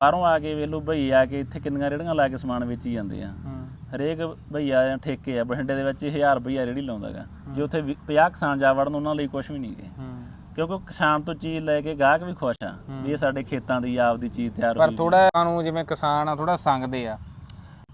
ਬਾਹਰੋਂ ਆ ਕੇ ਵੇਲੋ ਭਈ ਆ ਕੇ ਇੱਥੇ ਕਿੰਨੀਆਂ ਰੇੜੀਆਂ ਲਾ ਕੇ ਸਮਾਨ ਵੇਚੀ ਜਾਂਦੇ ਆ। ਹਰੇਕ ਭਈਆ ਜਾਂ ਠੇਕੇ ਆ ਬਠਿੰਡੇ ਦੇ ਵਿੱਚ 1000 ਰੁਪਈਆ ਰੇੜੀ ਲਾਉਂਦਾਗਾ ਜੇ ਉੱਥੇ 50 ਕਿਸਾਨ ਜਾ ਵੜਨ ਉਹਨਾਂ ਲਈ ਕੁਝ ਵੀ ਨਹੀਂ ਗੇ। ਕਿਉਂਕਿ ਕਿਸਾਨ ਤੋਂ ਚੀਜ਼ ਲੈ ਕੇ ਗਾਹਕ ਵੀ ਖੁਸ਼ ਆ ਵੀ ਇਹ ਸਾਡੇ ਖੇਤਾਂ ਦੀ ਆਪਦੀ ਚੀਜ਼ ਤਿਆਰ ਪਰ ਹੋਈ ਥੋੜਾ ਨੂੰ ਜਿਵੇਂ ਕਿਸਾਨ ਆ ਥੋੜਾ ਸੰਗਦੇ ਆ।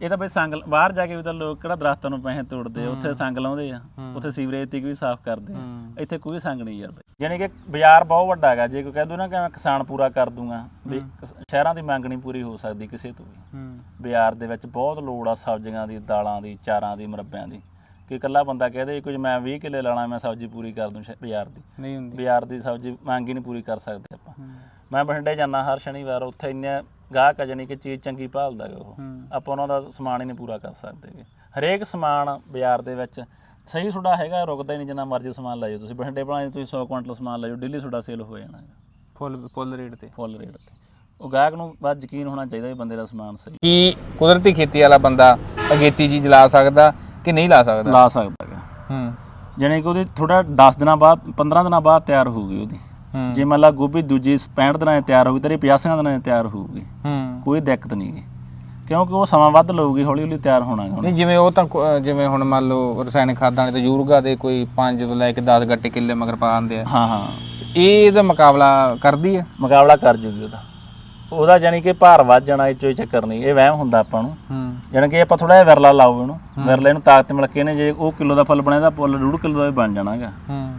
ਇਹ ਤਾਂ ਬਈ ਸੰਗ ਬਾਹਰ ਜਾ ਕੇ ਵੀ ਤਾਂ ਲੋਕ ਕਿਹੜਾ ਦਰਖਤਾਂ ਨੂੰ ਪੈਸੇ ਤੋੜਦੇ ਆ ਉੱਥੇ ਸੰਗ ਲਾਉਂਦੇ ਆ ਉੱਥੇ ਸੀਵਰੇਜ ਤੀਕ ਵੀ ਸਾਫ਼ ਕਰਦੇ ਆ। ਇੱਥੇ ਕੋਈ ਸੰਗ ਨਹੀਂ ਯਾਰ ਬਈ। ਯਾਨੀ ਕਿ ਬਾਜ਼ਾਰ ਬਹੁਤ ਵੱਡਾ ਹੈਗਾ ਜੇ ਕੋਈ ਕਹਿ ਦੂ ਨਾ ਕਿ ਮੈਂ ਕਿਸਾਨ ਪੂਰਾ ਕਰ ਦੂੰਗਾ ਵੀ ਕਿਸ- ਸ਼ਹਿਰਾਂ ਦੀ ਮੰਗ ਨਹੀਂ ਪੂਰੀ ਹੋ ਸਕਦੀ ਕਿਸੇ ਤੋਂ ਵੀ। ਬਾਜ਼ਾਰ ਦੇ ਵਿੱਚ ਬਹੁਤ ਲੋੜ ਆ ਸਬਜ਼ੀਆਂ ਦੀ ਦਾਲਾਂ ਦੀ ਚਾਰਾਂ ਦੀ ਮੁਰੱਬਿਆਂ ਦੀ। ਕਿ ਇਕੱਲਾ ਬੰਦਾ ਕਹਦੇ ਕੁਝ ਮੈਂ 20 ਕਿੱਲੇ ਲਾਣਾ ਮੈਂ ਸਬਜ਼ੀ ਪੂਰੀ ਕਰ ਦੂੰ ਸ਼ਹਿ- ਬਾਜ਼ਾਰ ਦੀ। ਨਹੀਂ ਹੁੰਦੀ। ਬਾਜ਼ਾਰ ਦੀ ਸਬਜ਼ੀ ਮੰਗ ਹੀ ਨਹੀਂ ਪੂਰੀ ਕਰ ਸਕਦੇ ਆਪਾਂ। ਮੈਂ ਬਠਿੰਡੇ ਜਾਂਦਾ ਹਰ ਸ਼ਨੀਵਾਰ ਉੱਥੇ ਇੰਨੇ ਗਾਹਕ ਆ ਜਾਣੀ ਕਿ ਚੀਜ਼ ਚੰਗੀ ਭਾਲਦਾ ਗਾ ਉਹ। ਆਪਾਂ ਉਹਨਾਂ ਦਾ ਸਮਾਨ ਹੀ ਨਹੀਂ ਪੂਰਾ ਕਰ ਸਕਦੇ ਗੇ। ਹਰੇਕ ਸਮਾਨ ਬਾਜ਼ਾਰ ਦੇ ਵਿੱਚ ਸਹੀ ਤੁਹਾਡਾ ਹੈਗਾ ਰੁਕਦਾ ਹੀ ਨਹੀਂ ਜਿੰਨਾ ਮਰਜ਼ੀ ਸਮਾਨ ਲੈ ਜਾਓ ਤੁਸੀਂ। ਬਠਿੰਡੇ ਬਣਾਏ ਤੁਸੀਂ 100 ਕੁਇੰਟਲ ਸਮਾਨ ਲੈ ਜਾਓ ਡੇਲੀ ਤੁਹਾਡਾ ਸੇਲ ਹੋ ਜਾਣਾ ਫੁੱਲ ਫੁੱਲ ਰੇਟ ਤੇ। ਫੁੱਲ ਰੇਟ ਤੇ। ਉਹ ਗਾਹਕ ਨੂੰ ਬਸ ਯਕੀਨ ਹੋਣਾ ਚਾਹੀਦਾ ਵੀ ਬੰਦੇ ਦਾ ਸਮਾਨ ਸਹੀ। ਕੀ ਕੁਦਰਤੀ ਖੇਤੀ ਵਾਲਾ ਬੰਦਾ ਅਗੇਤੀ ਚੀਜ਼ ਲਾ ਸਕਦਾ ਕਿ ਨਹੀਂ ਲਾ ਸਕਦਾ? ਲਾ ਸਕਦਾ ਗਾ। ਹੂੰ। ਜਾਣੀ ਕਿ ਉਹਦੀ ਥੋੜਾ 10 ਦਿਨਾਂ ਬਾਅਦ 15 ਦਿਨਾਂ ਬਾਅਦ ਤਿਆਰ ਹੋਊਗੀ ਉਹਦੀ। ਜੇ ਮੰਨ ਲਾ ਗੋਭੀ ਦੂਜੀ 65 ਦਿਨਾਂ 'ਚ ਤਿਆਰ ਹੋਊਗੀ ਤੇਰੀ 50 ਦਿਨਾਂ 'ਚ ਤਿਆਰ ਹੋਊਗੀ। ਹੂੰ। ਕੋਈ ਦਿੱਕਤ ਨਹੀਂ ਗੀ। ਕਿਉਂਕਿ ਉਹ ਸਮਾਂ ਵੱਧ ਲਊਗੀ ਹੌਲੀ ਹੌਲੀ ਤਿਆਰ ਹੋਣਾ। ਨਹੀਂ ਜਿਵੇਂ ਉਹ ਤਾਂ ਕੁ- ਜਿਵੇਂ ਹੁਣ ਮੰਨ ਲਓ ਰਸਾਇਣਿਕ ਖਾਦਾਂ ਨੇ ਤੇ ਯੂਰਗਾ ਦੇ ਕੋਈ 5 ਤੋਂ ਲੈ ਕੇ 10 ਗੱਟੇ ਕਿੱਲੇ ਮਗਰ ਪਾ ਦਿੰਦੇ ਆ। ਹਾਂ ਹਾਂ। ਇਹ ਇਹਦਾ ਮੁਕਾਬਲਾ ਕਰਦੀ ਹੈ ਮੁਕਾਬਲਾ ਕਰ ਜੂਗੀ ਉਹਦਾ ਉਹਦਾ ਜਾਨੀ ਕਿ ਭਾਰ ਵੱਧ ਜਾਣਾ ਇਹ 'ਚੋਂ ਹੀ ਚੱਕਰ ਨਹੀਂ। ਇਹ ਵਹਿਮ ਹੁੰਦਾ ਆਪਾਂ ਨੂੰ। ਹੂੰ। ਜਾਣੀ ਕਿ ਆਪਾਂ ਥੋੜਾ ਜਿਹਾ ਵਿਰਲਾ ਲਾਓ ਇਹਨੂੰ। ਵਿਰਲੇ ਨੂੰ ਤਾਕਤ ਮਿਲ ਕੇ ਨੇ ਜੇ ਉਹ ਕਿਲੋ ਦਾ ਫੁੱਲ ਬਣਿਆ ਤਾਂ ਫੁੱਲ ਡੂਢ ਕਿਲੋ ਦਾ ਵੀ ਬਣ ਜਾਣਾਗਾ ਹੂੰ।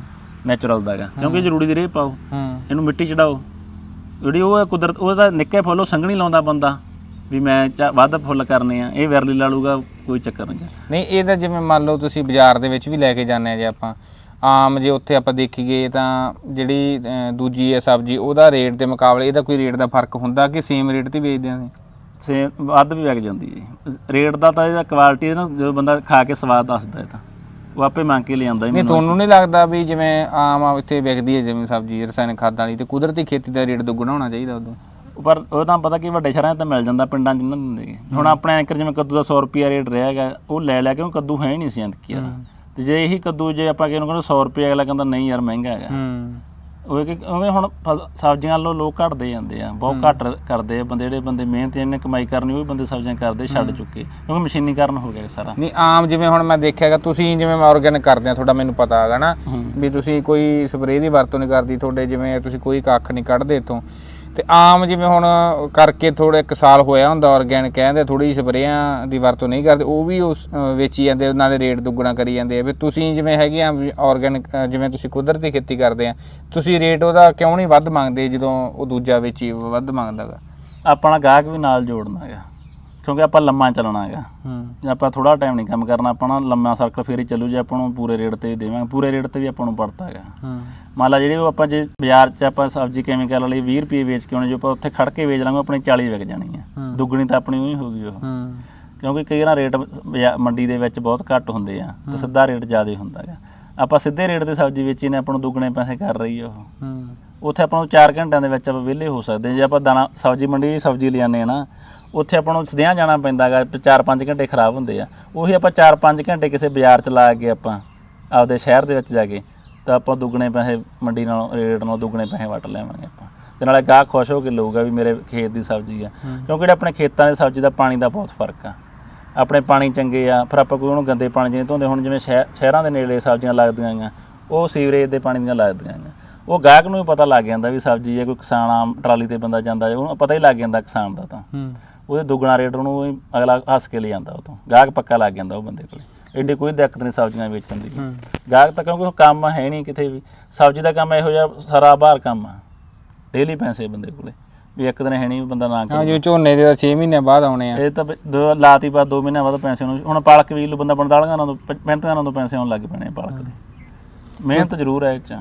ਨੈਚੁਰਲ ਦਾਗਾ ਕਿਉਂਕਿ ਜ਼ਰੂਰੀ ਦੀ ਰੇਹ ਪਾਓ। ਹੂੰ। ਇਹਨੂੰ ਮਿੱਟੀ ਚੜਾਓ। ਜਿਹੜੀ ਉਹ ਹੈ ਕੁਦਰਤ ਉਹਦਾ ਨਿੱਕੇ ਫੁੱਲ ਉਹ ਸੰਘਣੀ ਲਾਉਂਦਾ ਬੰਦਾ। ਵੀ ਮੈਂ ਚਾ- ਵੱਧ ਫੁੱਲ ਕਰਨੇ ਆ। ਇਹ ਵਿਰਲੀ ਲਾ ਲੂਗਾ ਕੋਈ ਚੱਕਰ ਨਹੀਂ। ਨਹੀਂ ਇਹ ਤਾਂ ਜਿਵੇਂ ਮੰਨ ਲਓ ਤੁਸੀਂ ਬਾਜ਼ਾਰ ਦੇ ਵਿੱਚ ਵੀ ਲੈ ਕੇ ਜਾਂਦੇ ਆ ਜੇ ਆਪਾਂ। ਆਮ ਜੇ ਉੱਥੇ ਆਪਾਂ ਦੇਖੀਏ ਤਾਂ ਜਿਹੜੀ ਅਹ, ਦੂਜੀ ਹੈ ਸਬਜ਼ੀ ਉਹਦਾ ਰੇਟ ਦੇ ਮੁਕਾਬਲੇ ਇਹਦਾ ਕੋਈ ਰੇਟ ਦਾ ਫ਼ਰਕ ਹੁੰਦਾ ਕਿ ਸੇਮ ਰੇਟ ਤੇ ਵੇਚਦੇ ਆ ਸੇ ਵੱਧ ਵੀ ਵਿਕ ਜਾਂਦੀ ਹੈ। ਰੇਟ ਦਾ ਤਾਂ ਇਹਦਾ ਕੁਆਲਿਟੀ ਨਾ ਜਦੋਂ ਬੰਦਾ ਖਾ ਕੇ ਸਵਾਦ ਦੱਸਦਾ ਇਹ ਤਾਂ। ਉਹ ਆਪੇ ਮੰਗ ਕੇ ਲਿਆਂਦਾ ਹੀ ਨਹੀਂ ਤੁਹਾਨੂੰ ਨਹੀਂ ਲੱਗਦਾ ਵੀ ਜਿਵੇਂ ਆਮ ਆ ਇੱਥੇ ਵਿਕਦੀ ਹੈ ਜਿਵੇਂ ਸਬਜ਼ੀ ਰਸਾਇਣਿਕ ਖਾਦਾਂ ਵਾਲੀ ਤੇ ਕੁਦਰਤੀ ਖੇਤੀ ਦਾ ਰੇਟ ਦੁੱਗਣਾ ਹੋਣਾ ਚਾਹੀਦਾ ਉਦੋਂ। ਪਰ ਉਹ ਤਾਂ ਪਤਾ ਕਿ ਵੱਡੇ ਸ਼ਹਿਰਾਂ 'ਚ ਤਾਂ ਮਿਲ ਜਾਂਦਾ ਪਿੰਡਾਂ 'ਚ ਨਹੀਂ ਦਿੰਦੇ। ਹੁਣ ਆਪਣੇ ਐਂਕਰ ਜਿਵੇਂ ਕੱਦੂ ਦਾ 100 ਰੁਪਿਆ ਰੇਟ ਰਿਹਾ ਹੈਗਾ ਉਹ ਲੈ ਲਿਆ ਕਿਉਂ ਕੱਦੂ ਹੈ ਹੀ ਨਹੀਂ ਸੀ ਅੰਤਕੀ ਯਾਰ ਤੇ ਜੇ ਇਹੀ ਕੱਦੂ ਜੇ ਆਪਾਂ ਕਿਹਨੂੰ ਕਹਿੰਦੇ 100 ਰੁਪਏ ਅਗਲਾ ਕਹਿੰਦਾ ਨਹੀਂ ਯਾਰ ਮਹਿੰਗਾ ਹੈਗਾ। ਹੂੰ। ਉਹ ਕਿ ਉਵੇਂ ਹੁਣ ਫਸ- ਸਬਜ਼ੀਆਂ ਲੋ ਲੋਕ ਘਟਦੇ ਜਾਂਦੇ ਆ ਬਹੁਤ ਘੱਟ ਕਰਦੇ ਆ ਬੰਦੇ ਜਿਹੜੇ ਬੰਦੇ ਮਿਹਨਤ ਇਹਨੇ ਕਮਾਈ ਕਰਨੀ ਉਹ ਵੀ ਬੰਦੇ ਸਬਜ਼ੀਆਂ ਕਰਦੇ ਛੱਡ ਚੁੱਕੇ ਕਿਉਂਕਿ ਮਸ਼ੀਨੀਕਰਨ ਹੋ ਗਿਆ ਸਾਰਾ। ਨਹੀਂ ਆਮ ਜਿਵੇਂ ਹੁਣ ਮੈਂ ਦੇਖਿਆਗਾ ਤੁਸੀਂ ਜਿਵੇਂ ਆਰਗੈਨਿਕ ਕਰਦੇ ਆ ਤੁਹਾਡਾ ਮੈਨੂੰ ਪਤਾ ਹੈਗਾ ਨਾ ਵੀ ਤੁਸੀਂ ਕੋਈ ਸਪਰੇਅ ਦੀ ਵਰਤੋਂ ਨਹੀਂ ਕਰਦੀ ਤੁਹਾਡੇ ਜਿਵੇਂ ਤੁਸੀਂ ਕੋਈ ਕੱਖ ਨਹੀਂ ਕੱਢਦੇ ਇਥੋਂ ਤੇ ਆਮ ਜਿਵੇਂ ਹੁਣ ਕਰਕੇ ਥੋੜੇ ਇੱਕ ਸਾਲ ਹੋਇਆ ਹੁੰਦਾ ਆਰਗੈਨਿਕ ਕਹਿੰਦੇ ਥੋੜੀ ਸਪਰੇਆਂ ਦੀ ਵਰਤੋਂ ਨਹੀਂ ਕਰਦੇ, ਉਹ ਵੀ ਉਸ ਵੇਚੀ ਜਾਂਦੇ, ਨਾਲੇ ਰੇਟ ਦੁੱਗਣਾ ਕਰੀ ਜਾਂਦੇ ਆ। ਵੀ ਤੁਸੀਂ ਜਿਵੇਂ ਹੈਗੇ ਆ ਆਰਗੈਨਿਕ ਜਿਵੇਂ ਤੁਸੀਂ ਕੁਦਰਤੀ ਖੇਤੀ ਕਰਦੇ ਆ, ਤੁਸੀਂ ਰੇਟ ਉਹਦਾ ਕਿਉਂ ਨਹੀਂ ਵੱਧ ਮੰਗਦੇ ਜਦੋਂ ਉਹ ਦੂਜਾ ਵੇਚੀ, ਵੱਧ ਮੰਗਦਾਗਾ ਆਪਣਾ ਗਾਹਕ ਵੀ ਨਾਲ ਜੋੜਨਾ ਹੈਗਾ ਕਿਉਂਕਿ ਆਪਾਂ ਲੰਮਾ ਚੱਲਣਾ ਹੈਗਾ। ਹੂੰ। ਜੇ ਆਪਾਂ ਥੋੜਾ ਟਾਈਮ ਨਹੀਂ ਕੰਮ ਕਰਨਾ ਆਪਣਾ ਲੰਮਾ ਸਰਕਲ ਫੇਰ ਹੀ ਚੱਲੂ ਜੇ ਆਪਾਂ ਨੂੰ ਪੂਰੇ ਰੇਟ ਤੇ ਹੀ ਦੇਵਾਂਗੇ। ਪੂਰੇ ਰੇਟ ਤੇ ਵੀ ਆਪਾਂ ਨੂੰ ਪੜਤਾ ਹੈਗਾ। ਹੂੰ। ਮੰਨ ਲਾ ਜਿਹੜੀ ਉਹ ਆਪਾਂ ਜੇ ਬਾਜ਼ਾਰ 'ਚ ਆਪਾਂ ਸਬਜ਼ੀ ਕੈਮੀਕਲ ਵਾਲੀ 20 ਰੁਪਏ ਵੇਚ ਕੇ ਆਉਣੇ ਜੋ ਆਪਾਂ ਉੱਥੇ ਖੜ ਕੇ ਵੇਚ ਲਾਂਗੇ ਆਪਣੀ 40 ਵਿਕ ਜਾਣੀ ਹੂੰ। ਦੁੱਗਣੀ ਤਾਂ ਆਪਣੀ ਉਹੀ ਹੋਊਗੀ ਉਹ। ਹੂੰ। ਕਿਉਂਕਿ ਕਈ ਵਾਰ ਰੇਟ ਬਾਜ਼ਾ- ਮੰਡੀ ਦੇ ਵਿੱਚ ਬਹੁਤ ਘੱਟ ਹੁੰਦੇ ਆ ਤੇ ਸਿੱਧਾ ਰੇਟ ਜ਼ਿਆਦਾ ਹੁੰਦਾ ਹੈਗਾ। ਆਪਾਂ ਸਿੱਧੇ ਰੇਟ ਤੇ ਸਬਜ਼ੀ ਵੇਚੀ ਨੇ ਆਪਾਂ ਨੂੰ ਦੁੱਗਣੇ ਪੈਸੇ ਕਰ ਰਹੀ ਆ ਉਹ। ਹੂੰ। ਉੱਥੇ ਆਪਾਂ ਨੂੰ 4 ਘੰਟਿਆਂ ਦੇ ਵਿੱਚ ਆਪਾਂ ਵਿਹਲੇ ਹੋ ਸਕਦੇ ਹਾਂ। ਜੇ ਆਪਾਂ ਦਾਣਾ ਸਬਜ਼ੀ ਮੰਡੀ ਦੀ ਸਬਜ਼ੀ ਲਿਆਉਂਦੇ ਆ ਨਾ ਉੱਥੇ ਆਪਾਂ ਨੂੰ ਸਦਿਆਂ ਜਾਣਾ ਪੈਂਦਾ ਹੈਗਾ 4-5 ਘੰਟੇ ਖਰਾਬ ਹੁੰਦੇ ਆ। ਉਹੀ ਆਪਾਂ 4-5 ਘੰਟੇ ਕਿਸੇ ਬਾਜ਼ਾਰ 'ਚ ਲਾ ਕੇ ਆਪਾਂ ਆਪਦੇ ਸ਼ਹਿਰ ਦੇ ਵਿੱਚ ਜਾ ਕੇ ਤਾਂ ਆਪਾਂ ਦੁੱਗਣੇ ਪੈਸੇ ਮੰਡੀ ਨਾਲੋਂ ਰੇਟ ਨਾਲੋਂ ਦੁੱਗਣੇ ਪੈਸੇ ਵਟ ਲੈਵਾਂਗੇ ਆਪਾਂ। ਤੇ ਨਾਲੇ ਗਾਹਕ ਖੁਸ਼ ਹੋ ਕੇ ਲਊਗਾ ਵੀ ਮੇਰੇ ਖੇਤ ਦੀ ਸਬਜ਼ੀ ਆ। ਕਿਉਂਕਿ ਜਿਹੜੇ ਆਪਣੇ ਖੇਤਾਂ ਦੀ ਸਬਜ਼ੀ ਦਾ ਪਾਣੀ ਦਾ ਬਹੁਤ ਫ਼ਰਕ ਆ। ਆਪਣੇ ਪਾਣੀ ਚੰਗੇ ਆ ਫਿਰ ਆਪਾਂ ਕੋਈ ਉਹਨੂੰ ਗੰਦੇ ਪਾਣੀ ਨਹੀਂ ਧੋਂਦੇ ਹੁਣ ਜਿਵੇਂ ਸ਼ਹਿ- ਸ਼ਹਿਰਾਂ ਦੇ ਨੇੜੇ ਸਬਜ਼ੀਆਂ ਲੱਗਦੀਆਂ ਆ ਉਹ ਸੀਵਰੇਜ ਦੇ ਪਾਣੀ ਦੀਆਂ ਲੱਗਦੀਆਂ ਆ ਉਹ ਗਾਹਕ ਨੂੰ ਵੀ ਪਤਾ ਲੱਗ ਜਾਂਦਾ ਵੀ ਸਬਜ਼ੀ ਹੈ ਕੋਈ ਕਿਸਾਨ ਆਮ ਟਰਾਲੀ ਤੇ ਬੰਦਾ ਜਾਂਦਾ ਹੈ, ਉਹਨੂੰ ਪਤਾ ਹੀ ਲੱਗ ਜਾਂਦਾ ਕਿਸਾਨ ਦਾ ਤਾਂ। ਹੂੰ। ਉਹਦੇ ਦੁੱਗਣਾ ਰੇਟ ਉਹਨੂੰ ਉਹੀ ਅਗਲਾ ਹੱਸ ਕੇ ਲੈ ਜਾਂਦਾ ਉਹ ਤੋਂ। ਗਾਹਕ ਪੱਕਾ ਲੱਗ ਜਾਂਦਾ ਉਹ ਬੰਦੇ ਕੋਲੇ। ਐਡੀ ਕੋਈ ਦਿੱਕਤ ਨਹੀਂ ਸਬਜ਼ੀਆਂ ਵੇਚਣ ਦੀ। ਹੂੰ। ਗਾਹਕ ਤਾਂ ਕਿਉਂਕਿ ਕੰਮ ਹੈ ਨਹੀਂ ਕਿਤੇ ਵੀ। ਸਬਜ਼ੀ ਦਾ ਕੰਮ ਇਹੋ ਜਿਹਾ ਸਾਰਾ ਬਾਹਰ ਕੰਮ ਆ। ਡੇਲੀ ਪੈਸੇ ਬੰਦੇ ਕੋਲੇ। ਵੀ ਇੱਕ ਦਿਨ ਹੈ ਨਹੀਂ ਬੰਦਾ ਨਾ ਹਾਂ ਕਰੇ ਜੋ ਝੋਨੇ ਦੇ ਤਾਂ 6 ਮਹੀਨੇ ਬਾਅਦ ਆਉਣੇ ਆ। ਇਹ ਤਾਂ ਦੋ ਲਾਤੀ ਬਾਅਦ 2 ਮਹੀਨਿਆਂ ਬਾਅਦ ਪੈਸੇ ਨੂੰ ਹੁਣ ਪਾਲਕ ਵੀ ਲੂ ਬੰਦਾ 45 ਨਾਲ ਤੋਂ 35 ਨਾਲ ਤੋਂ ਪੈਸੇ ਆਉਣ ਲੱਗ ਪੈਣੇ ਪਾਲਕ ਦੇ। ਮਿਹਨਤ ਜ਼ਰੂਰ ਹੈ ਇਹ ਚ।